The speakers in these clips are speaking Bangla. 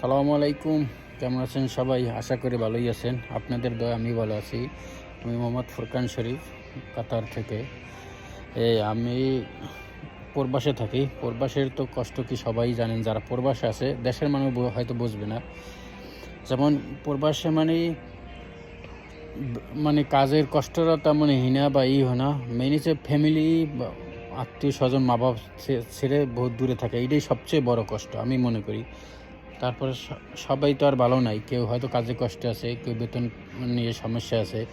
সালামু আলাইকুম। কেমন আছেন সবাই? আশা করি ভালোই আছেন। আপনাদের দয়, আমি ভালো আছি। আমি মোহাম্মদ ফুরকান শরীফ, কাতার থেকে। এ, আমি প্রবাসে থাকি। প্রবাসের তো কষ্ট কি সবাই জানেন, যারা প্রবাসে আছে, দেশের মানুষ হয়তো বুঝবে না। যেমন প্রবাসে মানে মানে কাজের কষ্টটা তেমন হিনা বা ই হয় না। মেন হচ্ছে ফ্যামিলি আত্মীয় স্বজন মা ছে- ছেড়ে বহুত দূরে থাকে। এটাই সবচেয়ে বড় কষ্ট, আমি মনে করি। তারপরে সবাই তো আর ভালো নাই। কেউ হয়তো কাজে কষ্টে আছে, কেউ বেতন নিয়ে সমস্যা আছে।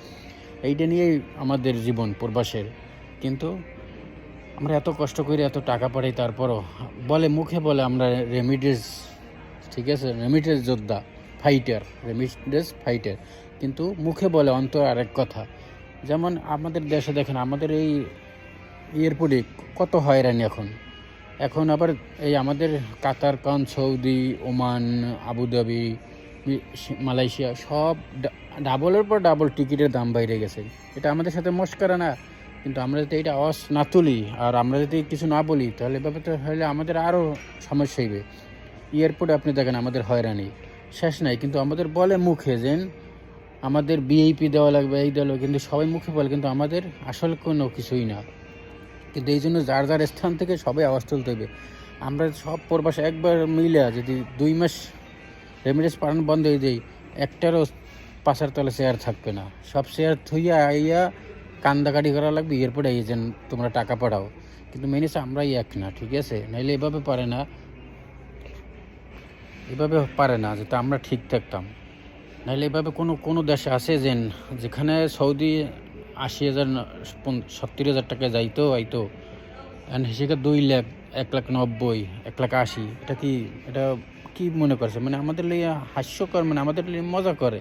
এইটা নিয়েই আমাদের জীবন প্রবাসের। কিন্তু আমরা এত কষ্ট করি এত টাকা পাঠাই, তারপরও বলে, মুখে বলে আমরা রেমিডেস ঠিক আছে? রেমিডেস যোদ্ধা, ফাইটার রেমিডেস ফাইটার। কিন্তু মুখে বলে অন্তর আরেক কথা। যেমন আমাদের দেশে দেখেন, আমাদের এই এয়ারপোর্টে কত হয়রানি এখন। এখন আবার এই আমাদের কাতার, কান, সৌদি, ওমান, আবুধাবি মালয়েশিয়া সব ডাবলের পর ডাবল টিকিটের দাম বাইরে গেছে। এটা আমাদের সাথে মস্কারা না, কিন্তু আমরা যদি এটা অস না তুলি আর আমরা যদি কিছু না বলি, তাহলে তো হলে আমাদের আরও সমস্যা হইবে। এয়ারপোর্টে আপনি দেখেন আমাদের হয়রানি। শেষ নাই, কিন্তু আমাদের বলে মুখে যেন আমাদের বিএইপি দেওয়া লাগবে, এই দেওয়া লাগবে, কিন্তু সবাই মুখে বলে, কিন্তু আমাদের আসল কোনো কিছুই না। কিন্তু এই জন্য যার যার স্থান থেকে সবাই আওয়াজ তুলতে হবে। আমরা সব প্রবাসে একবার মিলে যদি দুই মাস রেমিডেন্স পালন বন্ধ হয়ে যায়, একটারও পাশার তলে শেয়ার থাকবে না। সব শেয়ার থুইয়া আইয়া কান্দাকাটি করা লাগবে, এরপরে এই যেন তোমরা টাকা পাঠাও। কিন্তু মেনেছে আমরাই এক না, ঠিক আছে? নাইলে এভাবে পারে না। এভাবে পারে না, যেটা আমরা ঠিক থাকতাম। নাহলে এভাবে কোনো কোনো দেশে আছে যেন যেখানে সৌদি আশি হাজার সত্তর হাজার টাকা যাইতো, আইতো। এন্ড সেখানে দুই লাখ, এক লাখ নব্বই, এক লাখ আশি। এটা কি এটা কি মনে করছে? মানে আমাদের লিয়ে হাস্যকর মানে আমাদের লিয়ে মজা করে।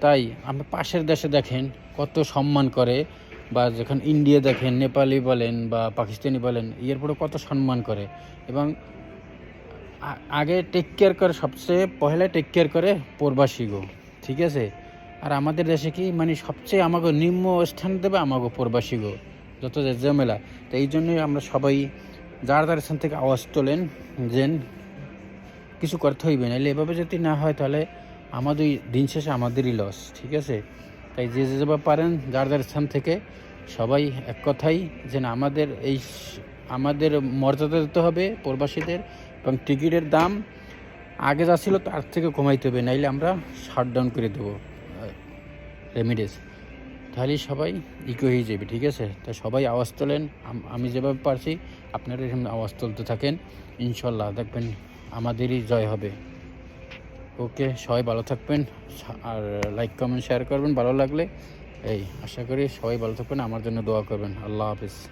তাই আমরা পাশের দেশে দেখেন, কত সম্মান করে, বা যখন ইন্ডিয়া দেখেন, নেপালি বলেন বা পাকিস্তানি বলেন এরপরে কত সম্মান করে। এবং আগে টেক কেয়ার করে, সবচেয়ে পহেলা টেক কেয়ার করে প্রবাসী গো। ঠিক আছে? আর আমাদের দেশে কি মানে সবচেয়ে আমাকে নিম্ন স্থান দেবে আমাকে প্রবাসী গো, যত ঝামেলা। তো এই জন্যই আমরা সবাই যার যার স্থান থেকে আওয়াজ তোলেন, যেন কিছু করতে হইবে। নাহলে এভাবে যদি না হয়, তাহলে আমাদের দিন শেষে আমাদেরই লস ঠিক আছে? তাই যে যে যেভাবে পারেন, যার যার স্থান থেকে সবাই এক কথাই, যেন আমাদের এই আমাদের মর্যাদা দিতে হবে প্রবাসীদের এবং টিকিটের দাম আগে যা ছিল তার থেকে কমাইতে হবে। নাইলে আমরা শাট ডাউন করে দেবো। রেমিডেস তাহলে সবাই ইকো হয়ে যাবে, ঠিক আছে? তা সবাই আওয়াজ তোলেন। আমি যেভাবে পারছি, আপনারা এরকম আওয়াজ তুলতে থাকেন। ইনশাল্লাহ দেখবেন আমাদেরই জয় হবে। ওকে, সবাই ভালো থাকবেন। আর লাইক কমেন্ট শেয়ার করবেন। ভালো লাগলে, এই, আশা করি সবাই ভালো থাকবেন। আমার জন্য দোয়া করবেন। আল্লাহ হাফিজ।